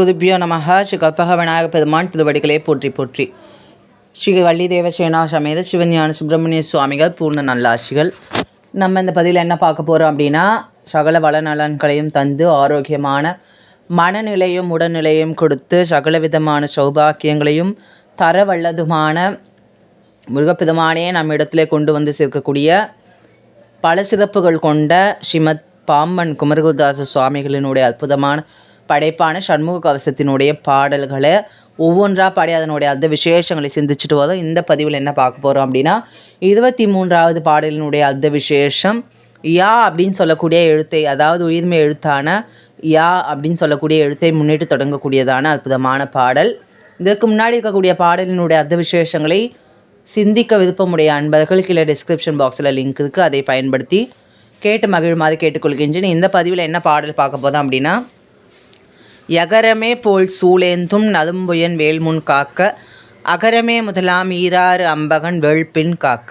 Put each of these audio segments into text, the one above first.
குருபியோ நமக ஸ்ரீ கற்பக விநாயக பெருமான் திருவடிகளே போற்றி போற்றி. ஸ்ரீ வள்ளி தேவசேனா சமேத சிவஞான சுப்பிரமணிய சுவாமிகள் பூர்ண நல்லாசிகள் நம்ம இந்த பதிவில் என்ன பார்க்க போகிறோம் அப்படின்னா சகல வளநலன்களையும் தந்து ஆரோக்கியமான மனநிலையும் உடல்நிலையும் கொடுத்து சகல விதமான சௌபாக்கியங்களையும் தர வல்லதுமான முருகப்பெருமானே நம்ம இடத்துல கொண்டு வந்து சேர்க்கக்கூடிய பல சிறப்புகள் கொண்ட ஸ்ரீமத் பாம்பன் குமரகுருதாச சுவாமிகளினுடைய அற்புதமான படைப்பான சண்முக கவசத்தினுடைய பாடல்களை ஒவ்வொன்றாக பாடி அதனுடைய அந்த விசேஷங்களை சிந்திச்சுட்டு வரோம் இந்த பதிவில் என்ன பார்க்க போகிறோம் அப்படின்னா இருபத்தி மூன்றாவது பாடலினுடைய அந்த விசேஷம் யா அப்படின்னு சொல்லக்கூடிய எழுத்தை அதாவது உயிர்மை எழுத்தான யா அப்படின்னு சொல்லக்கூடிய எழுத்தை முன்னிட்டு தொடங்கக்கூடியதான அற்புதமான பாடல். இதற்கு முன்னாடி இருக்கக்கூடிய பாடலினுடைய அர்த்த விசேஷங்களை சிந்திக்க விருப்பமுடைய அன்பர்கள் கீழே டிஸ்கிரிப்ஷன் பாக்ஸில் லிங்க் இருக்குது அதை பயன்படுத்தி கேட்டு மகிழுமாறு கேட்டுக்கொள்கின்றேன். இந்த பதிவில் என்ன பாடல் பார்க்க போதும் அப்படின்னா யகரமே போல் சூளேந்தும் நதும்புயன் வேல்முன் காக்க அகரமே முதலாம் ஈராறு அம்பகன் வேள்பின் காக்க.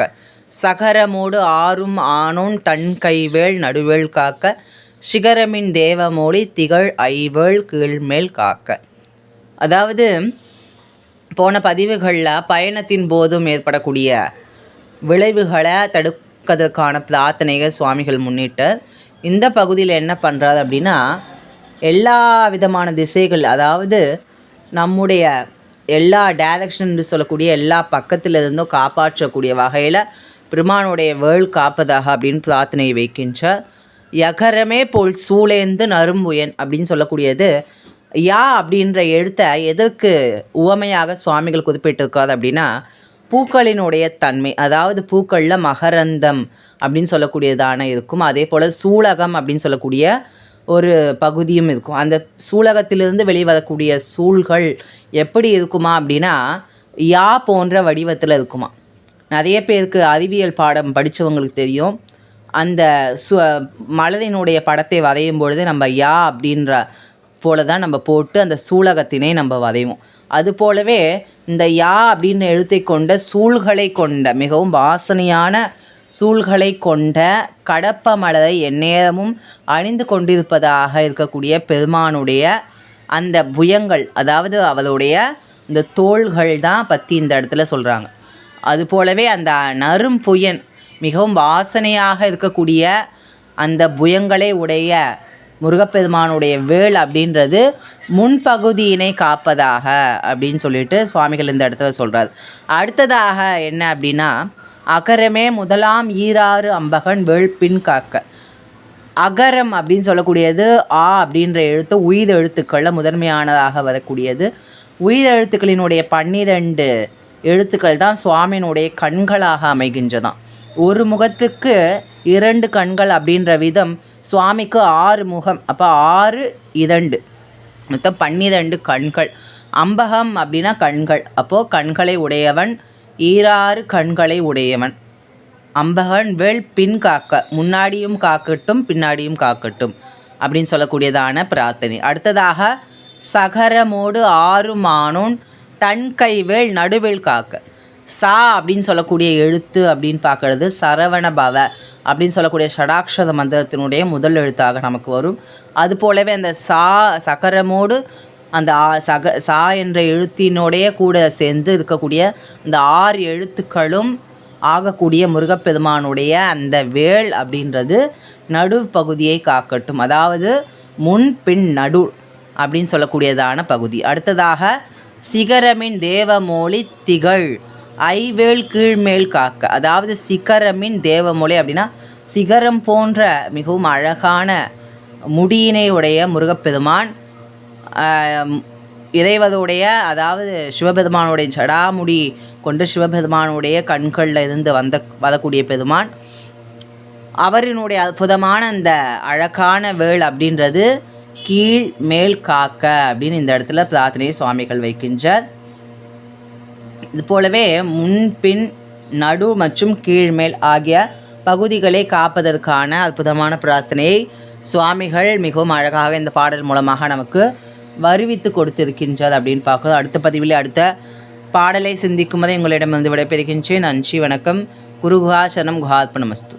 சகரமோடு ஆறும் ஆனோன் தன் கைவேள் நடுவேள் காக்க சிகரமின் தேவமொழி திகழ் ஐவேள் கீழ்மேல் காக்க. அதாவது போன பதிவுகளில் பயணத்தின் போதும் ஏற்படக்கூடிய விளைவுகளை தடுக்கிறதுக்கான பிரார்த்தனைகள் சுவாமிகள் முன்னிட்டு இந்த பகுதியில் என்ன பண்ணுறாரு அப்படின்னா எல்லா விதமான திசைகள் அதாவது நம்முடைய எல்லா டைரக்ஷன் சொல்லக்கூடிய எல்லா பக்கத்தில் இருந்தும் காப்பாற்றக்கூடிய வகையில் பெருமானுடைய வேள் காப்பதாக அப்படின்னு பிரார்த்தனை வைக்கின்ற யகரமே போல் சூளேந்து நரும்புயன் அப்படின்னு சொல்லக்கூடியது யா அப்படின்ற எழுத்தை எதற்கு உவமையாக சுவாமிகள் குறிப்பிட்டிருக்காது அப்படின்னா பூக்களினுடைய தன்மை அதாவது பூக்களில் மகரந்தம் அப்படின்னு சொல்லக்கூடியதான இருக்கும். அதே போல் சூலகம் அப்படின்னு சொல்லக்கூடிய ஒரு பகுதியும் இருக்கும். அந்த சூலகத்திலிருந்து வெளிவரக்கூடிய சூழ்கள் எப்படி இருக்குமா அப்படின்னா யா போன்ற வடிவத்தில் இருக்குமா. நிறைய பேருக்கு அறிவியல் பாடம் படித்தவங்களுக்கு தெரியும். அந்த சு மலரினுடைய படத்தை வரையும் பொழுது நம்ம யா அப்படின்ற போல தான் நம்ம போட்டு அந்த சூலகத்தினை நம்ம வரைவோம். அது போலவே இந்த யா அப்படின்னு எழுத்தை கொண்ட சூழ்களை கொண்ட மிகவும் வாசனையான சூழ்களை கொண்ட கடப்ப மலரை எந்நேரமும் அணிந்து கொண்டிருப்பதாக இருக்கக்கூடிய பெருமானுடைய அந்த புயங்கள் அதாவது அவருடைய இந்த தோள்கள் தான் பற்றி இந்த இடத்துல சொல்கிறாங்க அது போலவே அந்த நரும் புயன் மிகவும் வாசனையாக இருக்கக்கூடிய அந்த புயங்களை உடைய முருகப்பெருமானுடைய வேள் அப்படின்றது முன்பகுதியினை காப்பதாக அப்படின்னு சொல்லிட்டு சுவாமிகள் இந்த இடத்துல சொல்கிறார் அடுத்ததாக என்ன அப்படின்னா அகரமே முதலாம் ஈராறு அம்பகன் வேள்பின் காக்க. அகரம் அப்படின்னு சொல்லக்கூடியது ஆ அப்படின்ற எழுத்து உயிர் எழுத்துக்களில் முதன்மையானதாக வரக்கூடியது. உயிர் எழுத்துக்களினுடைய பன்னிரண்டு எழுத்துக்கள் தான் சுவாமியினுடைய கண்களாக அமைகின்றதாம். ஒரு முகத்துக்கு இரண்டு கண்கள் அப்படின்ற விதம் சுவாமிக்கு ஆறு முகம் அப்போ ஆறு இதண்டு மொத்தம் பன்னிரண்டு கண்கள். அம்பகம் அப்படின்னா கண்கள். அப்போது கண்களை உடையவன் ஈராறு கண்களை உடையவன். அம்பகன் வேள் பின் காக்க முன்னாடியும் காக்கட்டும் பின்னாடியும் காக்கட்டும் அப்படின்னு சொல்லக்கூடியதான பிரார்த்தனை. அடுத்ததாக சகரமோடு ஆறு மானோன் தன் கைவேள் நடுவேள் காக்க. சா அப்படின்னு சொல்லக்கூடிய எழுத்து அப்படின்னு பார்க்கறது சரவண பவ அப்படின்னு சொல்லக்கூடிய ஷடாக்ஷத மந்திரத்தினுடைய முதல் எழுத்தாக நமக்கு வரும். அது போலவே அந்த சா சகரமோடு அந்த ஆ சக சா என்ற எழுத்தினோடைய கூட சேர்ந்து இருக்கக்கூடிய அந்த ஆறு எழுத்துக்களும் ஆகக்கூடிய முருகப்பெருமானுடைய அந்த வேள் அப்படின்றது நடு பகுதியை காக்கட்டும். அதாவது முன் பின் நடு அப்படின்னு சொல்லக்கூடியதான பகுதி. அடுத்ததாக சிகரமின் தேவமொழி திகழ். ஐவேல் கீழ்மேல் காக்க. அதாவது சிகரமின் தேவமொழி அப்படின்னா சிகரம் போன்ற மிகவும் அழகான முடியினை உடைய முருகப்பெருமான் இறைவதுடைய அதாவது சிவபெருமானுடைய ஜடாமுடி கொண்டு சிவபெருமானுடைய கண்களில் இருந்து வந்த வரக்கூடிய பெருமான். அவரினுடைய அற்புதமான அந்த அழகான வேள் அப்படின்றது கீழ் மேல் காக்க அப்படின்னு இந்த இடத்துல பிரார்த்தனையை சுவாமிகள் வைக்கின்றார். இது போலவே முன்பின் நடு மற்றும் கீழ்மேல் ஆகிய பகுதிகளை காப்பதற்கான அற்புதமான பிரார்த்தனையை சுவாமிகள் மிகவும் அழகாக இந்த பாடல் மூலமாக நமக்கு வருவித்து கொடுத்திருக்கின்றது அப்படின்னு பார்க்குறோம் அடுத்த பதிவில் அடுத்த பாடலை சிந்திக்கும் போது எங்களிடம் வந்து விடைபெறுகின்றேன். நன்றி வணக்கம். குருகுஹாசனம் குஹாத்மனமஸ்து